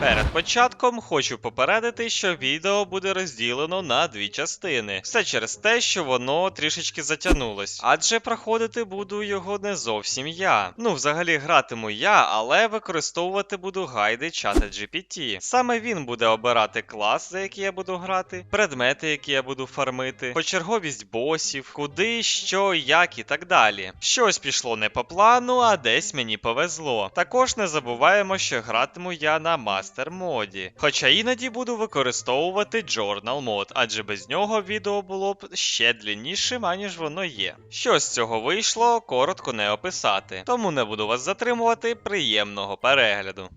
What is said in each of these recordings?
Перед початком хочу попередити, що відео буде розділено на дві частини. Все через те, що воно трішечки затягнулось. Адже проходити буду його не зовсім я. Ну, взагалі гратиму я, але використовувати буду гайди чата GPT. Саме він буде обирати клас, за який я буду грати, предмети, які я буду фармити, почерговість босів, куди, що, як і так далі. Щось пішло не по плану, а десь мені повезло. Також не забуваємо, що гратиму я на мастер моді. Хоча іноді буду використовувати Journal мод, адже без нього відео було б ще дліннішим, аніж воно є. Що з цього вийшло, коротко не описати. Тому не буду вас затримувати. Приємного перегляду.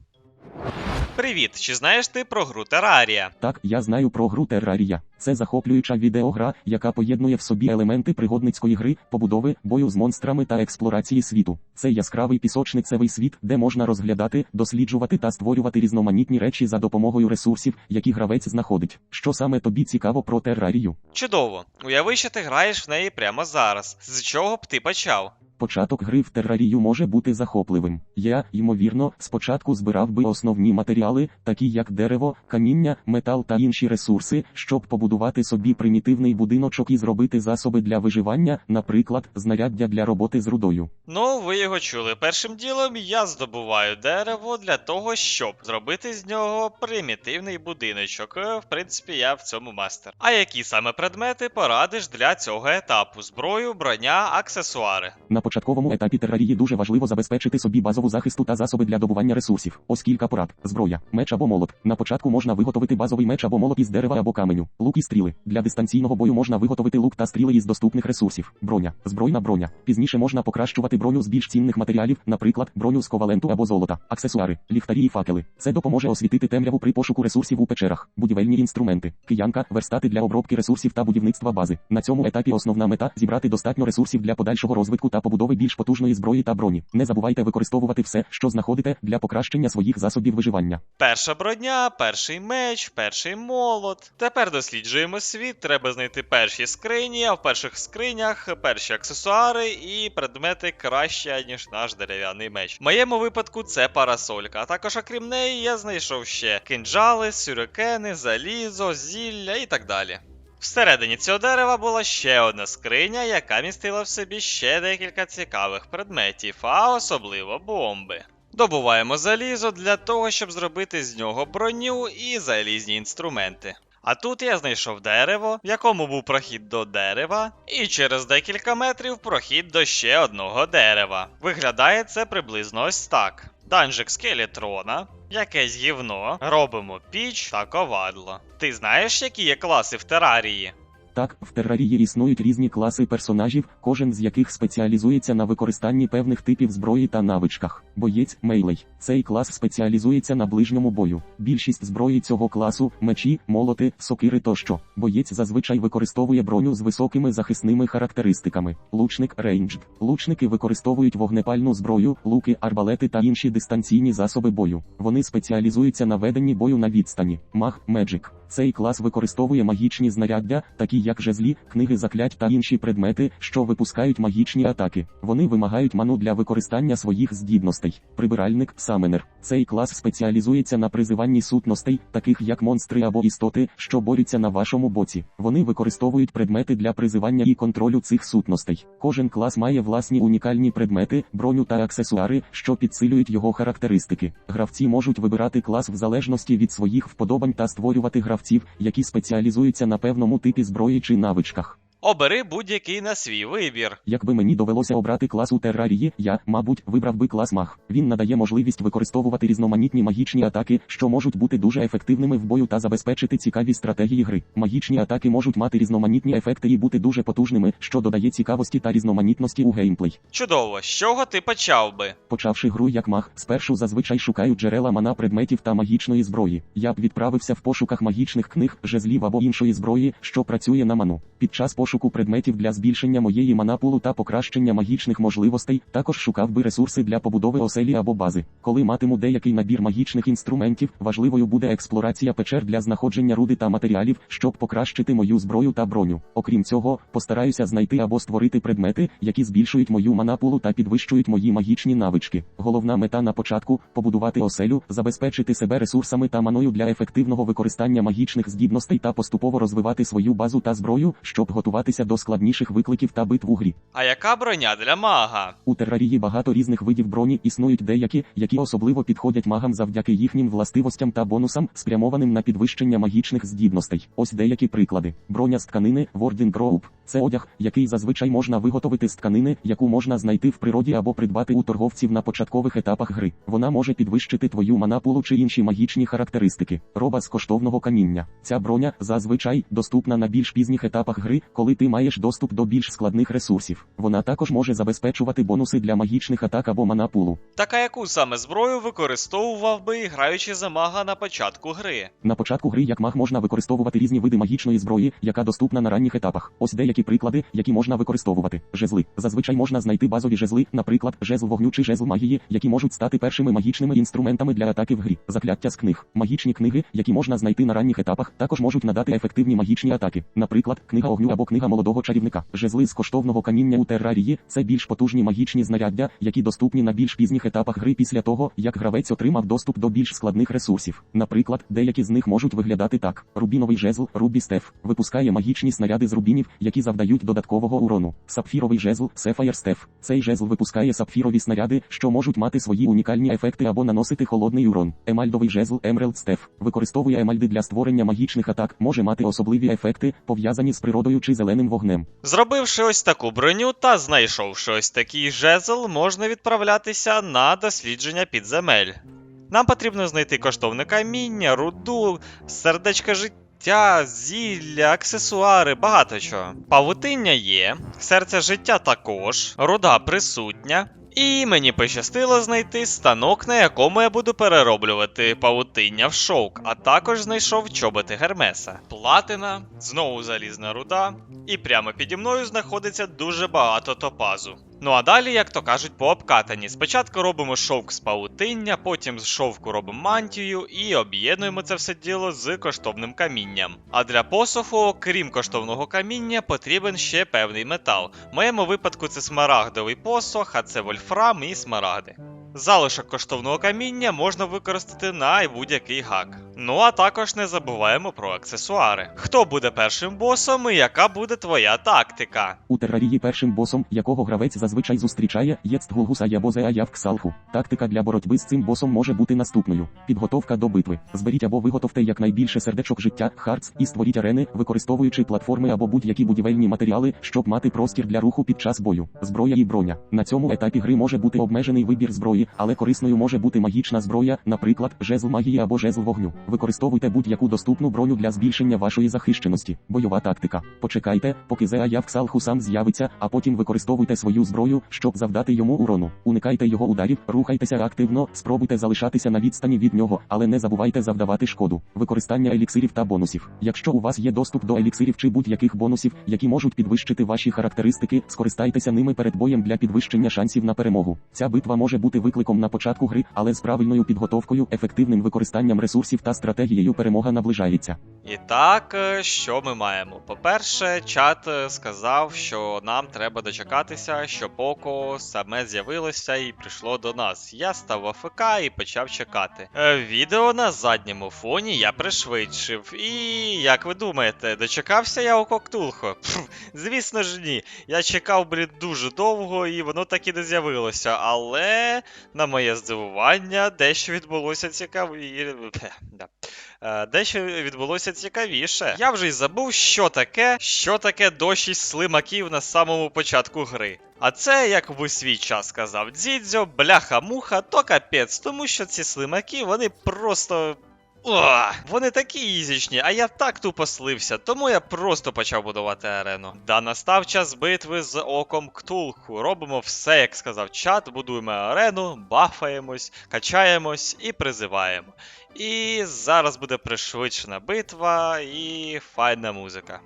Привіт! Чи знаєш ти про гру Терарія? Так, я знаю про гру Террарія. Це захоплююча відеогра, яка поєднує в собі елементи пригодницької гри, побудови, бою з монстрами та експлорації світу. Це яскравий пісочницевий світ, де можна розглядати, досліджувати та створювати різноманітні речі за допомогою ресурсів, які гравець знаходить. Що саме тобі цікаво про Террарію? Чудово! Уяви, що ти граєш в неї прямо зараз. З чого б ти почав? Початок гри в террарію може бути захопливим. Я, ймовірно, спочатку збирав би основні матеріали, такі як дерево, каміння, метал та інші ресурси, щоб побудувати собі примітивний будиночок і зробити засоби для виживання, наприклад, знаряддя для роботи з рудою. Ну, ви його чули. Першим ділом я здобуваю дерево для того, щоб зробити з нього примітивний будиночок. Е, В принципі, я в цьому мастер. А які саме предмети порадиш для цього етапу? Зброю, броня, аксесуари. На початковому етапі террарії дуже важливо забезпечити собі базову захисту та засоби для добування ресурсів. Ось кілька порад: зброя, меч або молот. На початку можна виготовити базовий меч або молот із дерева або каменю, лук і стріли. Для дистанційного бою можна виготовити лук та стріли із доступних ресурсів. Броня, збройна броня. Пізніше можна покращувати броню з більш цінних матеріалів, наприклад, броню з коваленту або золота, аксесуари, ліхтарі і факели. Це допоможе освітити темряву при пошуку ресурсів у печерах, будівельні інструменти, киянка, верстати для обробки ресурсів та будівництва бази. На цьому етапі основна мета зібрати достатньо ресурсів для подальшого розвитку та побудови більш потужної зброї та броні. Не забувайте використовувати все, що знаходите, для покращення своїх засобів виживання. Перша броня, перший меч, перший молот. Тепер досліджуємо світ. Треба знайти перші скрині, а в перших скринях перші аксесуари і предмети краще, ніж наш дерев'яний меч. В моєму випадку це парасолька. А також, окрім неї, я знайшов ще кинджали, сюрикени, залізо, зілля і так далі. Всередині цього дерева була ще одна скриня, яка містила в собі ще декілька цікавих предметів, а особливо бомби. Добуваємо залізо для того, щоб зробити з нього броню і залізні інструменти. А тут я знайшов дерево, в якому був прохід до дерева, і через декілька метрів прохід до ще одного дерева. Виглядає це приблизно ось так. Данжик скелетрона, якесь гівно, робимо піч та ковадло. Ти знаєш, які є класи в терарії? Так, в террарії існують різні класи персонажів, кожен з яких спеціалізується на використанні певних типів зброї та навичках. Боєць мейлей. Цей клас спеціалізується на ближньому бою. Більшість зброї цього класу мечі, молоти, сокири тощо. Боєць зазвичай використовує броню з високими захисними характеристиками. Лучник рейнджд. Лучники використовують вогнепальну зброю, луки, арбалети та інші дистанційні засоби бою. Вони спеціалізуються на веденні бою на відстані. Маг Меджик. Цей клас використовує магічні знаряддя, такі як жезлі, книги заклять та інші предмети, що випускають магічні атаки. Вони вимагають ману для використання своїх здібностей. Прибиральник Саменер. Цей клас спеціалізується на призиванні сутностей, таких як монстри або істоти, що борються на вашому боці. Вони використовують предмети для призивання і контролю цих сутностей. Кожен клас має власні унікальні предмети, броню та аксесуари, що підсилюють його характеристики. Гравці можуть вибирати клас в залежності від своїх вподобань та створювати гравців, які спеціалізуються на певному типі зброї чи навичках. Обери будь-який на свій вибір. Якби мені довелося обрати клас у террарії, я, мабуть, вибрав би клас маг. Він надає можливість використовувати різноманітні магічні атаки, що можуть бути дуже ефективними в бою та забезпечити цікаві стратегії гри. Магічні атаки можуть мати різноманітні ефекти і бути дуже потужними, що додає цікавості та різноманітності у геймплей. Чудово, з чого ти почав би? Почавши гру як маг, спершу зазвичай шукаю джерела мана предметів та магічної зброї. Я б відправився в пошуках магічних книг, жезлів або іншої зброї, що працює на ману. Під час пошуку предметів для збільшення моєї манапулу та покращення магічних можливостей, також шукав би ресурси для побудови оселі або бази. Коли матиму деякий набір магічних інструментів, важливою буде експлорація печер для знаходження руди та матеріалів, щоб покращити мою зброю та броню. Окрім цього, постараюся знайти або створити предмети, які збільшують мою манапулу та підвищують мої магічні навички. Головна мета на початку побудувати оселю, забезпечити себе ресурсами та маною для ефективного використання магічних здібностей та поступово розвивати свою базу та зброю, щоб готуватися до складніших викликів та битв у грі. А яка броня для мага? У терарії багато різних видів броні існують деякі, які особливо підходять магам завдяки їхнім властивостям та бонусам, спрямованим на підвищення магічних здібностей. Ось деякі приклади: броня з тканини Warding Robe. Це одяг, який зазвичай можна виготовити з тканини, яку можна знайти в природі або придбати у торговців на початкових етапах гри. Вона може підвищити твою манапулу чи інші магічні характеристики. Роба з коштовного каміння. Ця броня зазвичай доступна на більш пізніх етапах гри, коли ти маєш доступ до більш складних ресурсів. Вона також може забезпечувати бонуси для магічних атак або манапулу. Так а яку саме зброю використовував би граючи за мага на початку гри? На початку гри як маг можна використовувати різні види магічної зброї, яка доступна на ранніх етапах. Ось деякі приклади, які можна використовувати. Жезли. Зазвичай можна знайти базові жезли, наприклад, жезл вогню чи жезл магії, які можуть стати першими магічними інструментами для атаки в грі. Закляття з книг. Магічні книги, які можна знайти на ранніх етапах, також можуть надати ефективні магічні атаки. Наприклад, книга огню або книга молодого чарівника. Жезли з коштовного каміння у террарії це більш потужні магічні знаряддя, які доступні на більш пізніх етапах гри після того, як гравець отримав доступ до більш складних ресурсів. Наприклад, деякі з них можуть виглядати так: рубіновий жезл, рубі стеф, випускає магічні снаряди з рубінів, які завдають додаткового урону. Сапфіровий жезл, Sapphire стеф. Цей жезл випускає сапфірові снаряди, що можуть мати свої унікальні ефекти або наносити холодний урон. Емальдовий жезл, Emerald стеф, використовує емальди для створення магічних атак, може мати особливі ефекти, пов'язані з природою чи зеленим вогнем. Зробивши ось таку броню та знайшовши ось такий жезл, можна відправлятися на дослідження підземель. Нам потрібно знайти коштовне каміння, руду, сердечка життя, зілля, аксесуари, багато чого. Павутиння є, серце життя також, руда присутня. І мені пощастило знайти станок, на якому я буду перероблювати павутиння в шовк, а також знайшов чоботи Гермеса. Платина, знову залізна руда, і прямо піді мною знаходиться дуже багато топазу. Ну а далі, як то кажуть, по обкатані. Спочатку робимо шовк з павутиння, потім з шовку робимо мантію і об'єднуємо це все діло з коштовним камінням. А для посоху, окрім коштовного каміння, потрібен ще певний метал. В моєму випадку це смарагдовий посох, а це вольфрам і смарагди. Залишок коштовного каміння можна використати на будь-який гак. Ну а також не забуваємо про аксесуари. Хто буде першим босом і яка буде твоя тактика? У террарії першим босом, якого гравець зазвичай зустрічає, є Цтгулгуса або Зеаяв Ксалху. Тактика для боротьби з цим босом може бути наступною: підготовка до битви. Зберіть або виготовте якнайбільше сердечок життя, хардс і створіть арени, використовуючи платформи або будь-які будівельні матеріали, щоб мати простір для руху під час бою. Зброя і броня. На цьому етапі гри може бути обмежений вибір зброї, але корисною може бути магічна зброя, наприклад, жезл магії або жезл вогню. Використовуйте будь-яку доступну броню для збільшення вашої захищеності. Бойова тактика. Почекайте, поки Зеаяв сам з'явиться, а потім використовуйте свою зброю, щоб завдати йому урону. Уникайте його ударів, рухайтеся активно, спробуйте залишатися на відстані від нього, але не забувайте завдавати шкоду. Використання еліксирів та бонусів. Якщо у вас є доступ до еліксирів чи будь-яких бонусів, які можуть підвищити ваші характеристики, скористайтеся ними перед боєм для підвищення шансів на перемогу. Ця битва може бути викликом на початку гри, але з правильною підготовкою, ефективним використанням ресурсів та стратегією перемога наближається. І так, е, що ми маємо? По-перше, чат е, сказав, що нам треба дочекатися, що Поко саме з'явилося і прийшло до нас. Я став АФК і почав чекати. Е, Відео на задньому фоні я пришвидшив. І як ви думаєте, дочекався я у Коктулхо? Звісно ж ні. Я чекав, блін, дуже довго, і воно так і не з'явилося. Але, на моє здивування, дещо відбулося цікаві. Да. Е, Дещо відбулося цікавіше. Я вже й забув, що таке, що таке дощість слимаків на самому початку гри. А це, як в свій час казав, Дзідзьо, бляха-муха, то капець, тому що ці слимаки, вони просто. О, вони такі ізічні, а я так тупо слився, тому я просто почав будувати арену. Да настав час битви з оком Ктулху. Робимо все, як сказав чат, будуємо арену, бафаємось, качаємось і призиваємо. І зараз буде пришвидшена битва і файна музика.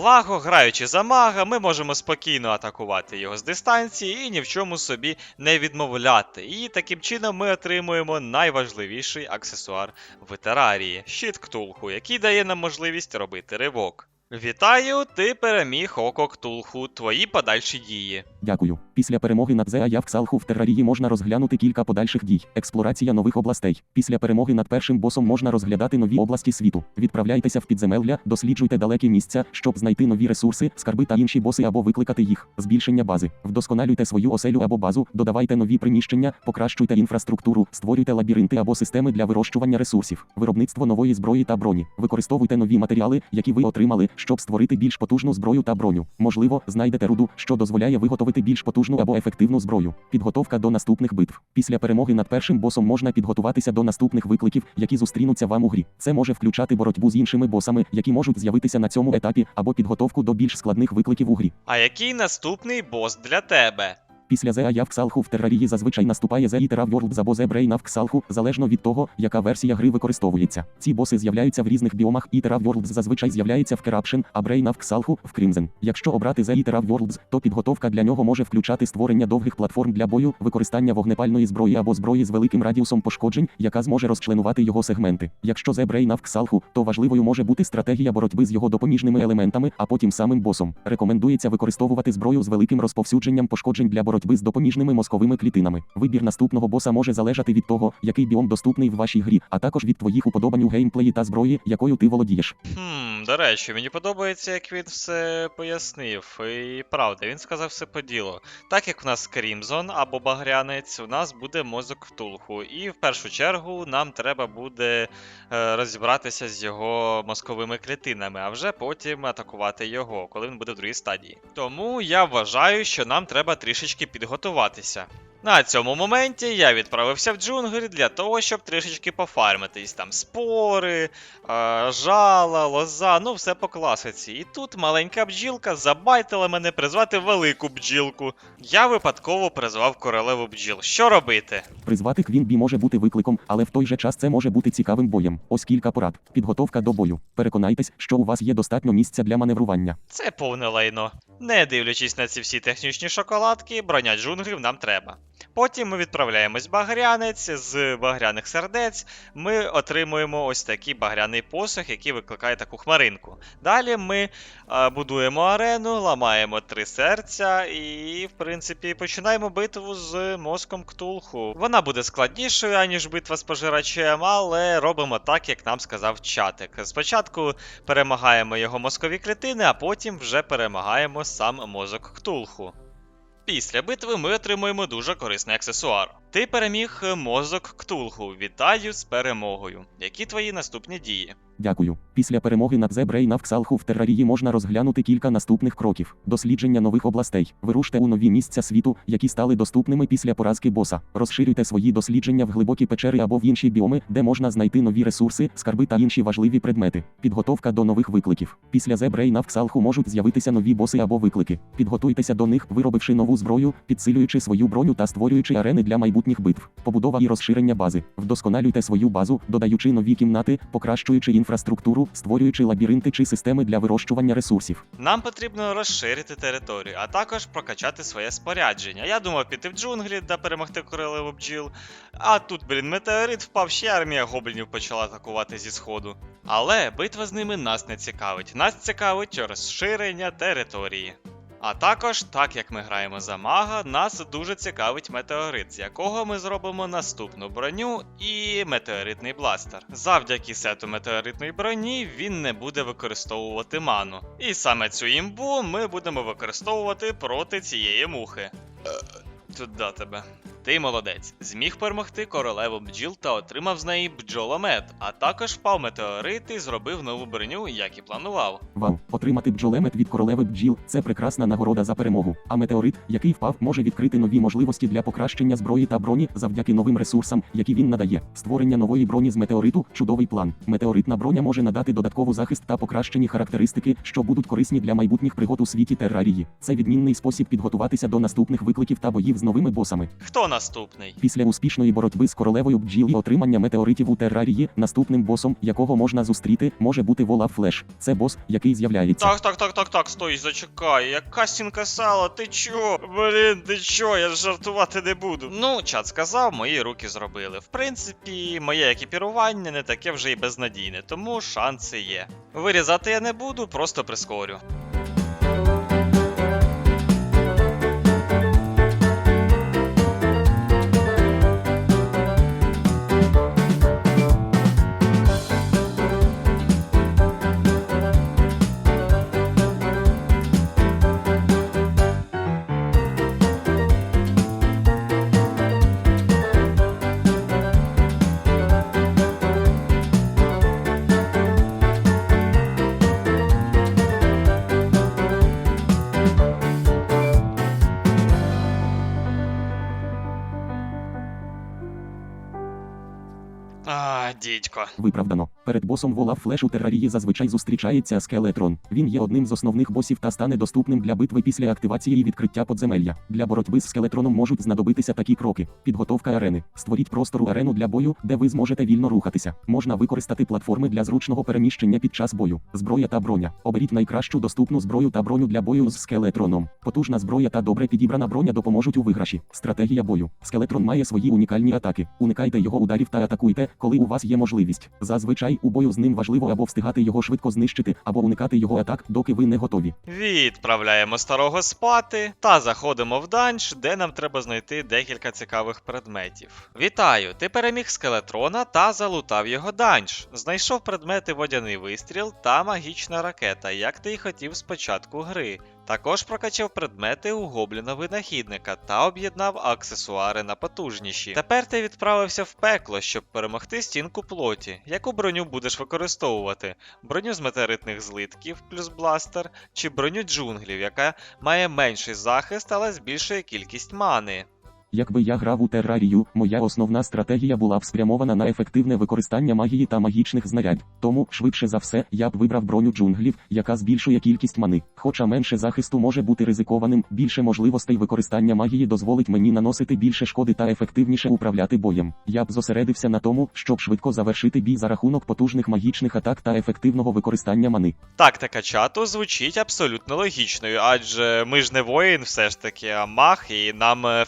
Благо, граючи за мага, ми можемо спокійно атакувати його з дистанції і ні в чому собі не відмовляти. І таким чином ми отримуємо найважливіший аксесуар в терарії щит Ктулху, який дає нам можливість робити ривок. Вітаю, ти переміг Око Ктулху. Твої подальші дії. Дякую. Після перемоги над Зеая в Ксалху в терарії можна розглянути кілька подальших дій. Експлорація нових областей. Після перемоги над першим босом можна розглядати нові області світу. Відправляйтеся в підземелля, досліджуйте далекі місця, щоб знайти нові ресурси, скарби та інші боси або викликати їх. Збільшення бази. Вдосконалюйте свою оселю або базу, додавайте нові приміщення, покращуйте інфраструктуру, створюйте лабіринти або системи для вирощування ресурсів, виробництво нової зброї та броні. Використовуйте нові матеріали, які ви отримали, щоб створити більш потужну зброю та броню. Можливо, знайдете руду, що дозволяє виготовити більш потужну або ефективну зброю. Підготовка до наступних битв. Після перемоги над першим босом можна підготуватися до наступних викликів, які зустрінуться вам у грі. Це може включати боротьбу з іншими босами, які можуть з'явитися на цьому етапі, або підготовку до більш складних викликів у грі. А який наступний бос для тебе? Після Зеа я в Ксалху в терарії зазвичай наступає Зе Ітера Worlds або Зе Брейна в Ксалху, залежно від того, яка версія гри використовується. Ці боси з'являються в різних біомах. Ітера Worlds зазвичай з'являється в Corruption, а Брейна в Ксалху в Crimson. Якщо обрати Зе Ітера Worlds, то підготовка для нього може включати створення довгих платформ для бою, використання вогнепальної зброї або зброї з великим радіусом пошкоджень, яка зможе розчленувати його сегменти. Якщо Зе Брейна в Ксалху, то важливою може бути стратегія боротьби з його допоміжними елементами, а потім самим босом. Рекомендується використовувати зброю з великим розповсюдженням пошкоджень для боротьби з допоміжними мозковими клітинами. Вибір наступного боса може залежати від того, який біом доступний в вашій грі, а також від твоїх уподобань у геймплеї та зброї, якою ти володієш. Хм, до речі, мені подобається, як він все пояснив. І правда, він сказав все по ділу. Так як в нас Крімзон або Багрянець, у нас буде мозок Ктулху. І в першу чергу нам треба буде е, розібратися з його мозковими клітинами, а вже потім атакувати його, коли він буде в другій стадії. Тому я вважаю, що нам треба трішечки підготуватися. На цьому моменті я відправився в джунглі для того, щоб трішечки пофармитись. Там спори, е, жала, лоза, ну все по класиці. І тут маленька бджілка забайтила мене призвати велику бджілку. Я випадково призвав королеву бджіл. Що робити? Призвати Квінбі може бути викликом, але в той же час це може бути цікавим боєм. Ось кілька порад. Підготовка до бою. Переконайтесь, що у вас є достатньо місця для маневрування. Це повне лайно. Не дивлячись на ці всі технічні шоколадки, броня джунглів нам треба. Потім ми відправляємось в багрянець, з багряних сердець ми отримуємо ось такий багряний посох, який викликає таку хмаринку. Далі ми е, будуємо арену, ламаємо три серця і, в принципі, починаємо битву з мозком Ктулху. Вона буде складнішою, аніж битва з пожирачем, але робимо так, як нам сказав чатик. Спочатку перемагаємо його мозкові клітини, а потім вже перемагаємо сам мозок Ктулху. Після битви ми отримуємо дуже корисний аксесуар. Ти переміг мозок Ктулху. Вітаю з перемогою. Які твої наступні дії? Дякую. Після перемоги над Зе Брейна в терарії можна розглянути кілька наступних кроків: дослідження нових областей. Вируште у нові місця світу, які стали доступними після поразки боса. Розширюйте свої дослідження в глибокі печери або в інші біоми, де можна знайти нові ресурси, скарби та інші важливі предмети. Підготовка до нових викликів. Після Зе Брейна в можуть з'явитися нові боси або виклики. Підготуйтеся до них, виробивши нову зброю, підсилюючи свою броню та створюючи арени для майбутніх битв. Побудова і розширення бази. Вдосконалюйте свою базу, додаючи нові кімнати, покращуючи інфраструктуру, створюючи лабіринти чи системи для вирощування ресурсів. Нам потрібно розширити територію, а також прокачати своє спорядження. Я думав піти в джунглі та перемогти королеву бджіл. А тут, блін, метеорит впав, ще армія гоблінів почала атакувати зі сходу. Але битва з ними нас не цікавить. Нас цікавить розширення території. А також, так як ми граємо за мага, нас дуже цікавить метеорит, з якого ми зробимо наступну броню і метеоритний бластер. Завдяки сету метеоритної броні він не буде використовувати ману. І саме цю імбу ми будемо використовувати проти цієї мухи. Туда тебе. Ти молодець. Зміг перемогти королеву бджіл та отримав з неї бджоломет, а також впав метеорит і зробив нову броню, як і планував. Вау, отримати бджолемет від королеви бджіл це прекрасна нагорода за перемогу. А метеорит, який впав, може відкрити нові можливості для покращення зброї та броні завдяки новим ресурсам, які він надає. Створення нової броні з метеориту чудовий план. Метеоритна броня може надати додаткову захист та покращені характеристики, що будуть корисні для майбутніх пригод у світі терарії. Це відмінний спосіб підготуватися до наступних викликів та боїв з новими босами. Хто наступний? Після успішної боротьби з королевою бджіл і отримання метеоритів у терарії, наступним босом, якого можна зустріти, може бути Вола Флеш. Це бос, який з'являється. Так, так, так, так, так, стой, зачекай. Яка стінка сала, ти чо? Блін, ти чо, я жартувати не буду. Ну, чат сказав, мої руки зробили. В принципі, моє екіпірування не таке вже й безнадійне, тому шанси є. Вирізати я не буду, просто прискорю. Дідько. Виправдано. Перед босом Вола Флеш у терарії зазвичай зустрічається скелетрон. Він є одним з основних босів та стане доступним для битви після активації і відкриття подземелля. Для боротьби з скелетроном можуть знадобитися такі кроки: підготовка арени. Створіть простору арену для бою, де ви зможете вільно рухатися. Можна використати платформи для зручного переміщення під час бою. Зброя та броня. Оберіть найкращу доступну зброю та броню для бою з скелетроном. Потужна зброя та добре підібрана броня допоможуть у виграші. Стратегія бою. Скелетрон має свої унікальні атаки. Уникайте його ударів та атакуйте, коли у вас є можливість. Зазвичай у бою з ним важливо або встигати його швидко знищити, або уникати його атак, доки ви не готові. Відправляємо старого спати та заходимо в данж, де нам треба знайти декілька цікавих предметів. Вітаю! Ти переміг скелетрона та залутав його данж. Знайшов предмети водяний вистріл та магічна ракета, як ти й хотів з початку гри. Також прокачав предмети у гобліна винахідника та об'єднав аксесуари на потужніші. Тепер ти відправився в пекло, щоб перемогти стінку плоті. Яку броню будеш використовувати? Броню з метеоритних злитків плюс бластер, чи броню джунглів, яка має менший захист, але збільшує кількість мани. Якби я грав у терарію, моя основна стратегія була б спрямована на ефективне використання магії та магічних знарядь. Тому, швидше за все, я б вибрав броню джунглів, яка збільшує кількість мани. Хоча менше захисту може бути ризикованим, більше можливостей використання магії дозволить мені наносити більше шкоди та ефективніше управляти боєм. Я б зосередився на тому, щоб швидко завершити бій за рахунок потужних магічних атак та ефективного використання мани. Тактика чату звучить абсолютно логічною, адже ми ж не воїн, все ж таки, а маг, і нам е,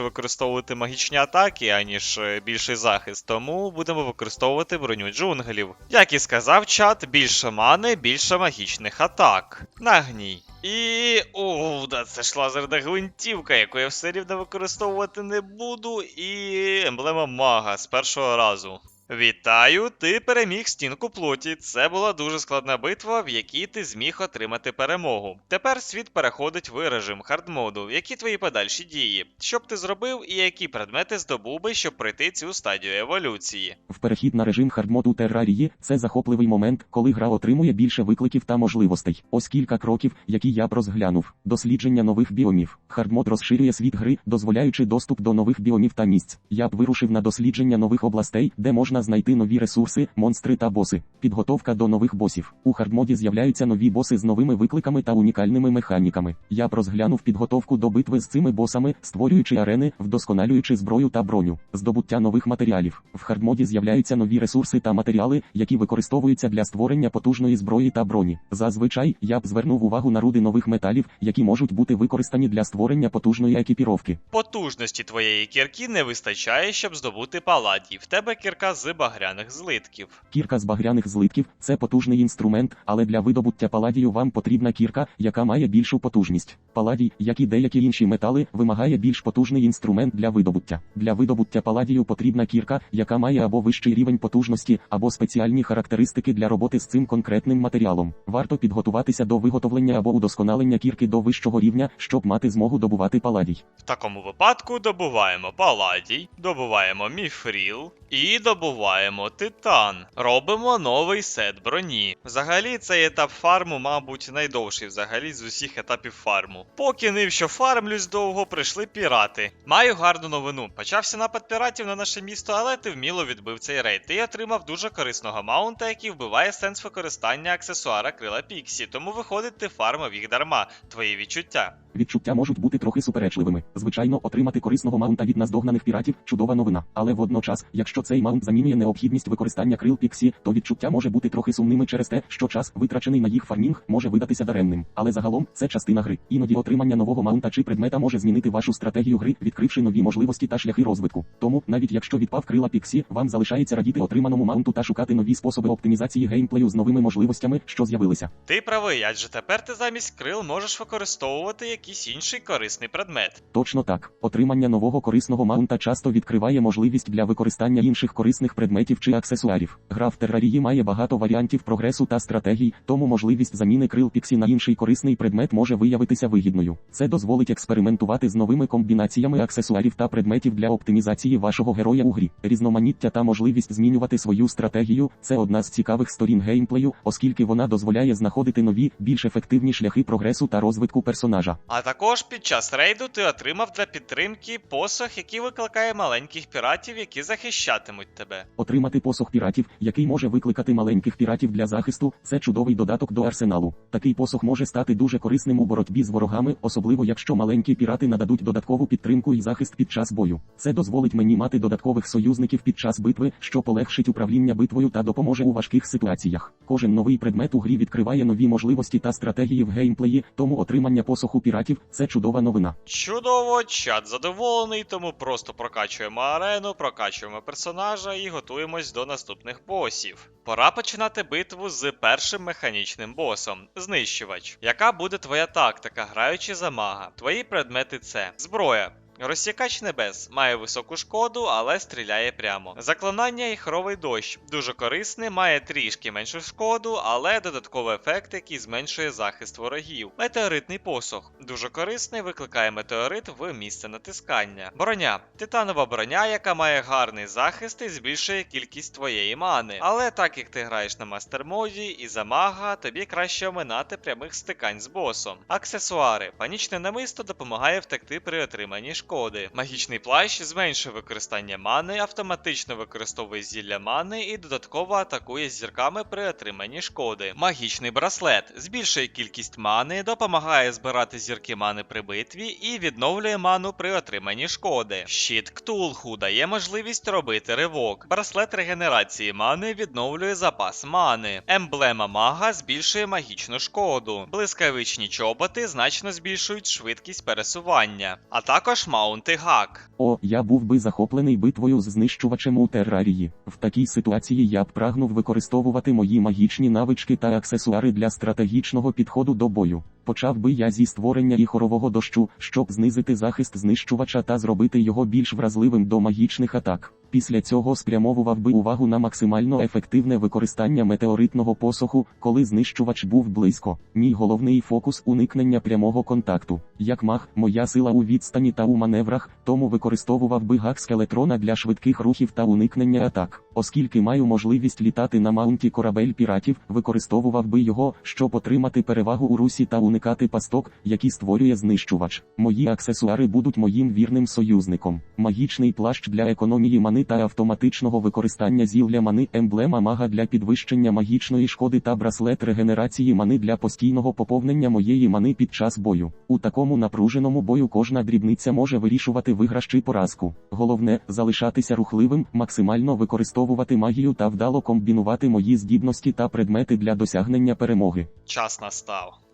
ефективніше використовувати магічні атаки, аніж е, більший захист, тому будемо використовувати броню джунглів. Як і сказав чат, більше мани, більше магічних атак. Нагній. І. О, да, це ж лазерна гвинтівка, яку я все рівно використовувати не буду, і емблема мага з першого разу. Вітаю, ти переміг стінку плоті. Це була дуже складна битва, в якій ти зміг отримати перемогу. Тепер світ переходить в режим хардмоду. Які твої подальші дії? Що б ти зробив і які предмети здобув би, щоб пройти цю стадію еволюції? В перехід на режим хардмоду терарії це захопливий момент, коли гра отримує більше викликів та можливостей. Ось кілька кроків, які я б розглянув. Дослідження нових біомів. Хардмод розширює світ гри, дозволяючи доступ до нових біомів та місць. Я б вирушив на дослідження нових областей, де можна знайти нові ресурси, монстри та боси. Підготовка до нових босів. У хардмоді з'являються нові боси з новими викликами та унікальними механіками. Я б розглянув підготовку до битви з цими босами, створюючи арени, вдосконалюючи зброю та броню, здобуття нових матеріалів. В хардмоді з'являються нові ресурси та матеріали, які використовуються для створення потужної зброї та броні. Зазвичай я б звернув увагу на руди нових металів, які можуть бути використані для створення потужної екіпіровки. Потужності твоєї кірки не вистачає, щоб здобути паладій. В тебе кірка з багряних злитків. Кірка з багряних злитків це потужний інструмент, але для видобуття паладію вам потрібна кірка, яка має більшу потужність. Паладій, як і деякі інші метали, вимагає більш потужний інструмент для видобуття. Для видобуття паладію потрібна кірка, яка має або вищий рівень потужності, або спеціальні характеристики для роботи з цим конкретним матеріалом. Варто підготуватися до виготовлення або удосконалення кірки до вищого рівня, щоб мати змогу добувати паладій. В такому випадку добуваємо паладій, добуваємо міфріл і добуваємо. Добуваємо титан. Робимо новий сет броні. Взагалі, цей етап фарму, мабуть, найдовший взагалі з усіх етапів фарму. Поки нив, що фармлюсь довго, прийшли пірати. Маю гарну новину. Почався напад піратів на наше місто, але ти вміло відбив цей рейд. Ти отримав дуже корисного маунта, який вбиває сенс використання аксесуара крила Піксі, тому виходить ти фармив їх дарма. Твої відчуття. Відчуття можуть бути трохи суперечливими. Звичайно, отримати корисного маунта від наздогнаних піратів чудова новина. Але водночас, якщо цей маунт замінює необхідність використання крил Піксі, то відчуття може бути трохи сумними через те, що час, витрачений на їх фармінг, може видатися даремним. Але загалом це частина гри. Іноді отримання нового маунта чи предмета може змінити вашу стратегію гри, відкривши нові можливості та шляхи розвитку. Тому, навіть якщо відпав крила Піксі, вам залишається радіти отриманому маунту та шукати нові способи оптимізації геймплею з новими можливостями, що з'явилися. Ти правий, адже тепер ти замість крил можеш використовувати якийсь інший корисний предмет. Точно так. Отримання нового корисного маунта часто відкриває можливість для використання інших корисних предметів чи аксесуарів. Гра в терарії має багато варіантів прогресу та стратегій, тому можливість заміни крил Піксі на інший корисний предмет може виявитися вигідною. Це дозволить експериментувати з новими комбінаціями аксесуарів та предметів для оптимізації вашого героя у грі. Різноманіття та можливість змінювати свою стратегію це одна з цікавих сторін геймплею, оскільки вона дозволяє знаходити нові, більш ефективні шляхи прогресу та розвитку персонажа. А також під час рейду ти отримав для підтримки посох, який викликає маленьких піратів, які захищатимуть тебе. Отримати посох піратів, який може викликати маленьких піратів для захисту, це чудовий додаток до арсеналу. Такий посох може стати дуже корисним у боротьбі з ворогами, особливо якщо маленькі пірати нададуть додаткову підтримку і захист під час бою. Це дозволить мені мати додаткових союзників під час битви, що полегшить управління битвою та допоможе у важких ситуаціях. Кожен новий предмет у грі відкриває нові можливості та стратегії в геймплеї, тому отримання посоху піратів це чудова новина. Чудово, чат задоволений, тому просто прокачуємо арену, прокачуємо персонажа і готуємось до наступних босів. Пора починати битву з першим механічним босом знищувач. Яка буде твоя тактика, граючи за мага? Твої предмети це зброя. Розсікач небес має високу шкоду, але стріляє прямо. Заклинання і хоровий дощ дуже корисний, має трішки меншу шкоду, але додатковий ефект, який зменшує захист ворогів. Метеоритний посох дуже корисний, викликає метеорит в місце натискання. Броня титанова броня, яка має гарний захист і збільшує кількість твоєї мани. Але так як ти граєш на мастер-моді і за мага, тобі краще оминати прямих стикань з босом. Аксесуари. Панічне намисто допомагає втекти при отриманні шкоди. Магічний плащ зменшує використання мани, автоматично використовує зілля мани і додатково атакує зірками при отриманні шкоди. Магічний браслет збільшує кількість мани, допомагає збирати зірки мани при битві і відновлює ману при отриманні шкоди. Щит Ктулху дає можливість робити ривок. Браслет регенерації мани відновлює запас мани. Емблема мага збільшує магічну шкоду. Блискавичні чоботи значно збільшують швидкість пересування, а також маунти гак. О, я був би захоплений битвою з знищувачем у терарії. В такій ситуації я б прагнув використовувати мої магічні навички та аксесуари для стратегічного підходу до бою. Почав би я зі створення і хорового дощу, щоб знизити захист знищувача та зробити його більш вразливим до магічних атак. Після цього спрямовував би увагу на максимально ефективне використання метеоритного посоху, коли знищувач був близько. Мій головний фокус уникнення прямого контакту. Як маг, моя сила у відстані та у маневрах, тому використовував би гак скелетрона для швидких рухів та уникнення атак. Оскільки маю можливість літати на маунті корабель піратів, використовував би його, щоб отримати перевагу у русі та уникати пасток, які створює знищувач. Мої аксесуари будуть моїм вірним союзником. Магічний плащ для економії мани та автоматичного використання зілля мани, емблема мага для підвищення магічної шкоди та браслет регенерації мани для постійного поповнення моєї мани під час бою. У такому напруженому бою кожна дрібниця може вирішувати виграш чи поразку. Головне залишатися рухливим, максимально використовувати магію та вдало комбінувати мої здібності та предмети для досягнення перемоги. Час настав.